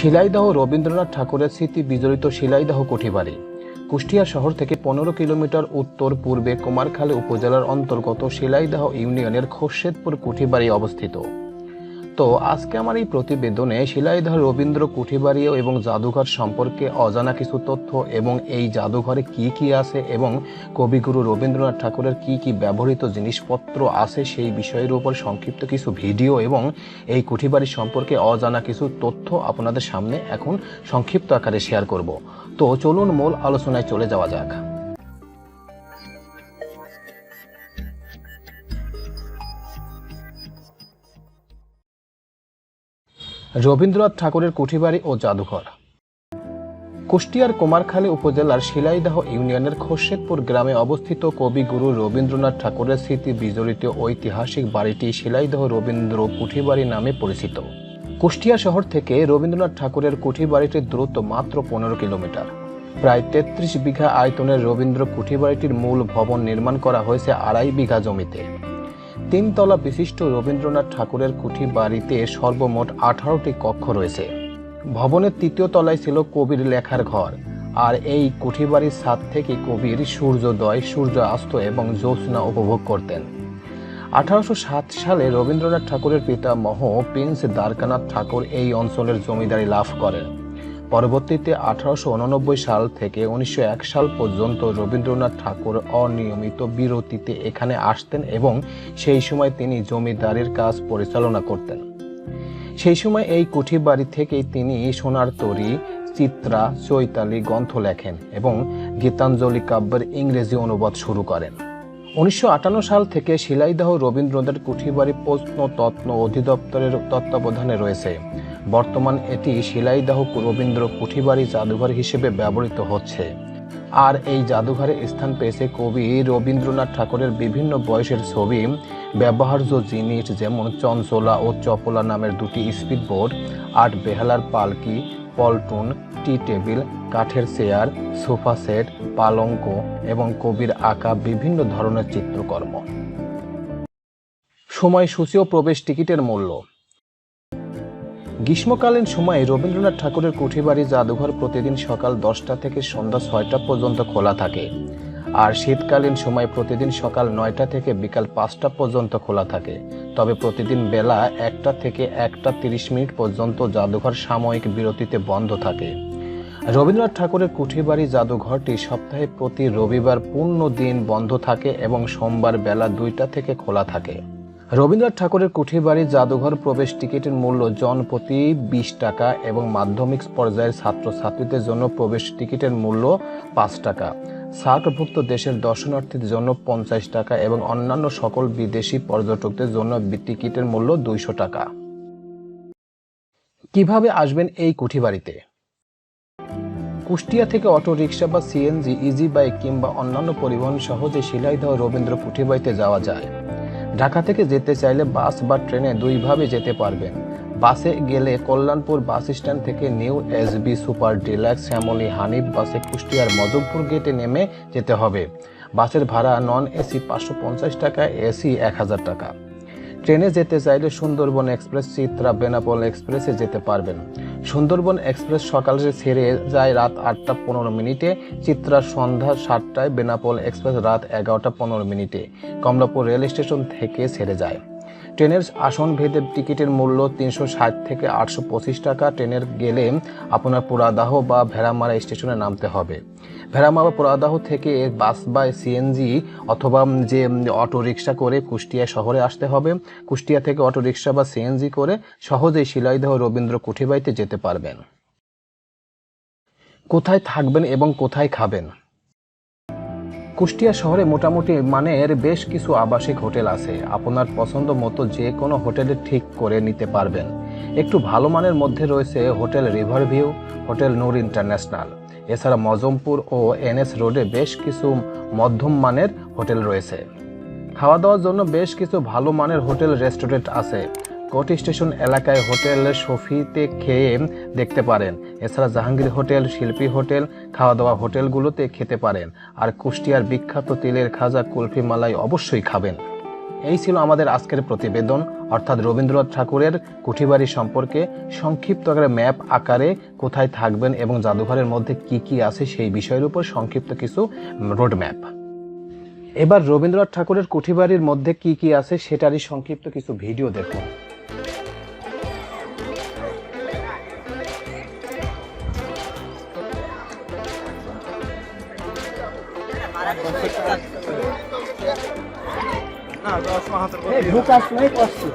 শিলাইদহ রবীন্দ্রনাথ ঠাকুরের স্মৃতি বিজড়িত শিলাইদাহ কুঠিবাড়ি। কুষ্টিয়া শহর থেকে পনেরো কিলোমিটার উত্তর পূর্বে কুমারখালী উপজেলার অন্তর্গত শিলাইদাহ ইউনিয়নের খোরশেদপুর কুঠিবাড়ি অবস্থিত। তো আজকে আমার এই প্রতিবেদনে শিলাইদহ রবীন্দ্র, কুঠিবাড়ি এবং জাদুঘর সম্পর্কে অজানা কিছু তথ্য এবং এই জাদুঘরে কি কি আছে এবং কবিগুরু রবীন্দ্রনাথ ঠাকুরের কি কি ব্যবহৃত জিনিসপত্র আছে সেই বিষয়ের উপর সংক্ষিপ্ত কিছু ভিডিও এবং এই কুঠিবাড়ি সম্পর্কে অজানা কিছু তথ্য আপনাদের সামনে এখন সংক্ষিপ্ত আকারে শেয়ার করব। তো চলুন মূল আলোচনায় চলে যাওয়া যাক। রবীন্দ্রনাথ ঠাকুরের কুঠিবাড়ি ও জাদুঘর। কুষ্টিয়ার কুমারখালী উপজেলার শিলাইদহ ইউনিয়নের খোরশেদপুর গ্রামে অবস্থিত কবিগুরু রবীন্দ্রনাথ ঠাকুরের স্মৃতি বিজড়িত ঐতিহাসিক বাড়িটি শিলাইদহ রবীন্দ্র কুঠিবাড়ি নামে পরিচিত। কুষ্টিয়া শহর থেকে রবীন্দ্রনাথ ঠাকুরের কুঠিবাড়িটির দূরত্ব মাত্র পনেরো কিলোমিটার। প্রায় তেত্রিশ বিঘা আয়তনের রবীন্দ্র কুঠিবাড়িটির মূল ভবন নির্মাণ করা হয়েছে আড়াই বিঘা জমিতে। তিনতলা বিশিষ্ট রবীন্দ্রনাথ ঠাকুরের কুঠি বাড়িতে সর্বমোট আঠারোটি কক্ষ রয়েছে। ভবনের তৃতীয় তলায় ছিল কবির লেখার ঘর, আর এই কুঠি বাড়ির ছাদ থেকে কবির সূর্যোদয়, সূর্য অস্ত এবং জ্যোৎস্না উপভোগ করতেন। আঠারোশো সাত সালে রবীন্দ্রনাথ ঠাকুরের পিতামহ প্রিন্স দ্বারকানাথ ঠাকুর এই অঞ্চলের জমিদারি লাভ করেন। পরবর্তীতে আঠারোশো উননব্বই সাল থেকে উনিশশো এক সাল পর্যন্ত রবীন্দ্রনাথ ঠাকুর অনিয়মিত বিরতিতে এখানে আসতেন এবং সেই সময় তিনি জমিদারির কাজ পরিচালনা করতেন। সেই সময় এই কুঠি বাড়ি থেকেই তিনি সোনার তরী, চিত্রা, চৈতালি গ্রন্থ লেখেন এবং গীতাঞ্জলি কাব্যের ইংরেজি অনুবাদ শুরু করেন। উনিশশো আটান্ন সাল থেকে শিলাইদাহ রবীন্দ্রনাথের কুঠিবাড়ি প্রত্নতত্ন অধিদপ্তরের তত্ত্বাবধানে রয়েছে। বর্তমান এটি শিলাইদহ রবীন্দ্র কুঠিবাড়ি জাদুঘর হিসেবে ব্যবহৃত হচ্ছে। আর এই জাদুঘরে স্থান পেয়েছে কবি রবীন্দ্রনাথ ঠাকুরের বিভিন্ন বয়সের ছবি, ব্যবহার্য জিনিস যেমন চঞ্চলা ও চপলা নামের দুটি স্পিডবোট আট বেহালার পালকি, পল্টুন, টি টেবিল, কাঠের চেয়ার, সোফা সেট, পালঙ্ক এবং কবির আঁকা বিভিন্ন ধরনের চিত্রকর্ম। সময়সূচি ও প্রবেশ টিকিটের মূল্য। গ্রীষ্মকালীন সময়ে রবীন্দ্রনাথ ঠাকুরের কুঠিবাড়ি জাদুঘর প্রতিদিন সকাল দশটা থেকে সন্ধ্যা ছয়টা পর্যন্ত খোলা থাকে। আর শীতকালীন সময় প্রতিদিন সকাল নয়টা থেকে বিকাল পাঁচটা পর্যন্ত খোলা থাকে। তবে প্রতিদিন বেলা একটা থেকে একটা তিরিশ মিনিট পর্যন্ত জাদুঘর সাময়িক বিরতিতে বন্ধ থাকে। রবীন্দ্রনাথ ঠাকুরের কুঠিবাড়ি জাদুঘরটি সপ্তাহে প্রতি রবিবার পূর্ণ দিন বন্ধ থাকে এবং সোমবার বেলা দুইটা থেকে খোলা থাকে। রবীন্দ্রনাথ ঠাকুরের কুঠিবাড়ি জাদুঘর প্রবেশ টিকিটের মূল্য জনপ্রতি বিশ টাকা এবং মাধ্যমিক পর্যায়ের ছাত্রছাত্রীদের জন্য প্রবেশ টিকিটের মূল্য পাঁচ টাকা। সার্কভুক্ত দেশের দর্শনার্থীদের জন্য পঞ্চাশ টাকা এবং অন্যান্য সকল বিদেশি পর্যটকদের জন্য টিকিটের মূল্য দুইশো টাকা। কীভাবে আসবেন এই কুঠিবাড়িতে কুষ্টিয়া থেকে অটো রিক্সা বা সিএনজি ইজি বাইক কিংবা অন্যান্য পরিবহন সহজে শিলাইদহ রবীন্দ্র কুঠিবাড়িতে যাওয়া যায়। ঢাকা থেকে যেতে চাইলে বাস বা ট্রেনে দুইভাবে যেতে পারবেন। বাসে গেলে কল্যাণপুর বাস স্ট্যান্ড থেকে new SB super deluxe, Shyamoli Hanif বাসে কুষ্টিয়ার মজমপুর গেটে নেমে যেতে হবে। বাসের ভাড়া নন এসি পাঁচশো পঞ্চাশ টাকা, এসি এক হাজার টাকা। ট্রেনে যেতে চাইলে সুন্দরবন এক্সপ্রেস, চিত্রা বেনাপোল এক্সপ্রেসে যেতে পারবেন। সুন্দরবন এক্সপ্রেস সকালে ছেড়ে যায় রাত আটটা পনেরো মিনিটে, চিত্রা সন্ধ্যা সাতটায়, বেনাপল এক্সপ্রেস রাত এগারোটা পনেরো মিনিটে। কমলাপুর রেল স্টেশন থেকে ছেড়ে যায়। ট্রেনের আসন ভেদে টিকিটের মূল্য তিনশো ষাট থেকে আটশো পঁচিশ টাকা। ট্রেনের গেলে আপনার পুরাদাহ বা ভেড়ামারা স্টেশনে নামতে হবে। ভেড়ামারা পুরাদাহ থেকে বাস বা সিএনজি অথবা যে অটো রিক্সা করে কুষ্টিয়া শহরে আসতে হবে। কুষ্টিয়া থেকে অটো রিক্সা বা সিএনজি করে সহজেই শিলাইদহ রবীন্দ্র কুঠিবাড়িতে যেতে পারবেন। কোথায় থাকবেন এবং কোথায় খাবেন? কুষ্টিয়া শহরে মোটামুটি মানের বেশ কিছু আবাসিক হোটেল আছে। আপনার পছন্দ মতো যে কোনো হোটেলে ঠিক করে নিতে পারবেন। একটু ভালো মানের মধ্যে রয়েছে hotel river view, hotel Noor international. এছাড়া মজমপুর ও এনএস রোডে বেশ কিছু মধ্যম মানের হোটেল রয়েছে। খাওয়া দাওয়ার জন্য বেশ কিছু ভালো মানের হোটেল রেস্টুরেন্ট আছে। কোট স্টেশন এলাকায় হোটেল সফিতে খেয়ে দেখতে পারেন। এছাড়া জাহাঙ্গীর হোটেল, শিল্পী হোটেল খাওয়া দাওয়া হোটেলগুলোতে খেতে পারেন। আর কুষ্টিয়ার বিখ্যাত তেলের খাজা কুলফি মালাই অবশ্যই খাবেন। এই ছিল আমাদের আজকের প্রতিবেদন। অর্থাৎ রবীন্দ্রনাথ ঠাকুরের কুঠিবাড়ি সম্পর্কে সংক্ষিপ্ত আকারে ম্যাপ আকারে কোথায় থাকবেন এবং জাদুঘরের মধ্যে কি কি আছে সেই বিষয়ের উপর সংক্ষিপ্ত কিছু রোড ম্যাপ এবার রবীন্দ্রনাথ ঠাকুরের কুঠিবাড়ির মধ্যে কি কি আছে সেটারই সংক্ষিপ্ত কিছু ভিডিও দেখুন। Ah, não, eu vou chamar outra coisa. Educação é impossível.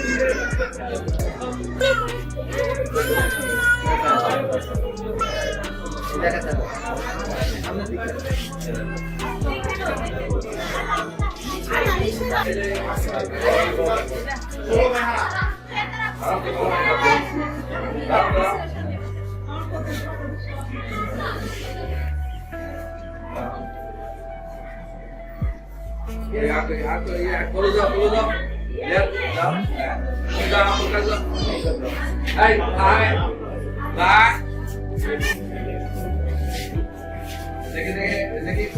Yeah, I could, I could, yeah, close up, close up. đó. Chúng ta không cắt được đây, hai. Ba. Lấy cái này lấy cái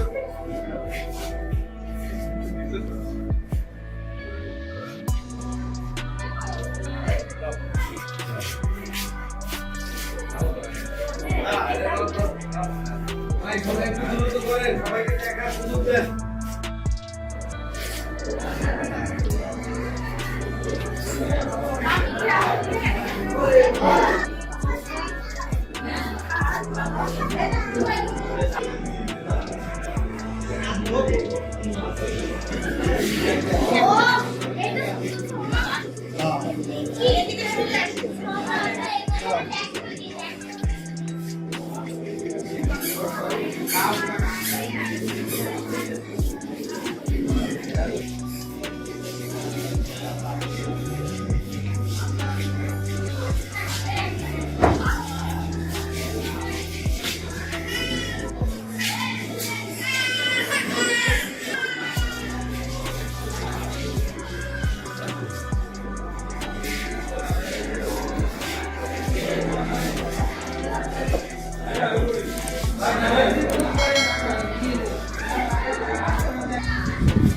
Hãy subscribe cho kênh Ghiền Mì Gõ Để không bỏ lỡ những video hấp dẫn Oh,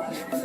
Oh!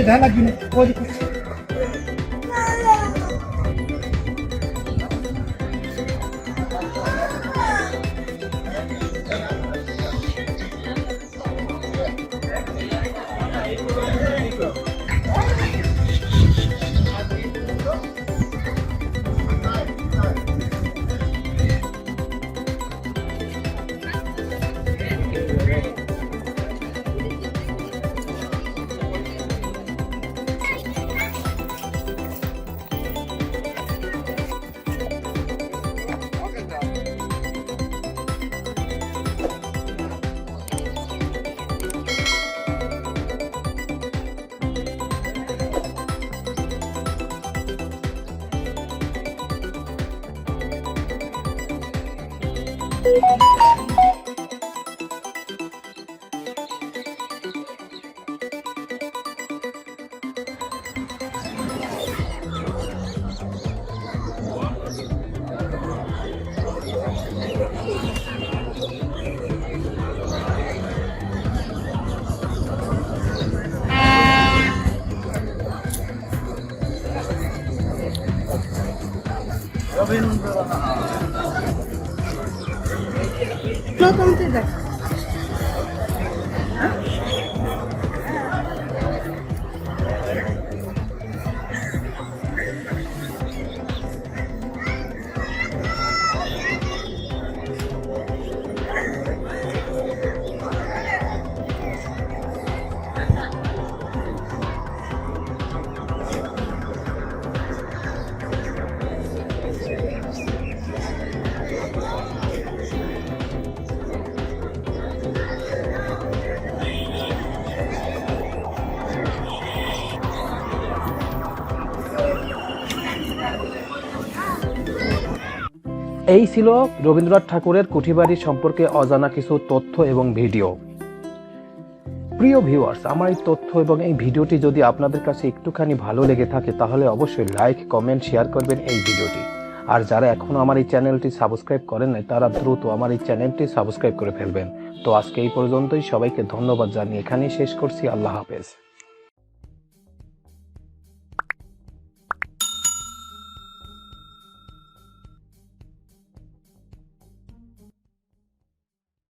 Buraya daha günü koyduk. প্রথমতে দেখ। এই ছিল রবীন্দ্রনাথ ঠাকুরের কুঠিবাড়ি সম্পর্কে অজানা কিছু তথ্য এবং video. প্রিয় ভিউয়ার্স আমার এই তথ্য এবং এই ভিডিওটি যদি আপনাদের কাছে একটুখানি ভালো লেগে থাকে, তাহলে অবশ্যই লাইক কমেন্ট শেয়ার করবেন এই ভিডিওটি। আর যারা এখনও আমার এই চ্যানেলটি সাবস্ক্রাইব করেন নাই, তারা দ্রুত আমার এই চ্যানেলটি সাবস্ক্রাইব করে ফেলবেন। তো আজকে এই পর্যন্তই, সবাইকে ধন্যবাদ জানিয়ে এখানেই শেষ করছি। আল্লাহ হাফেজ।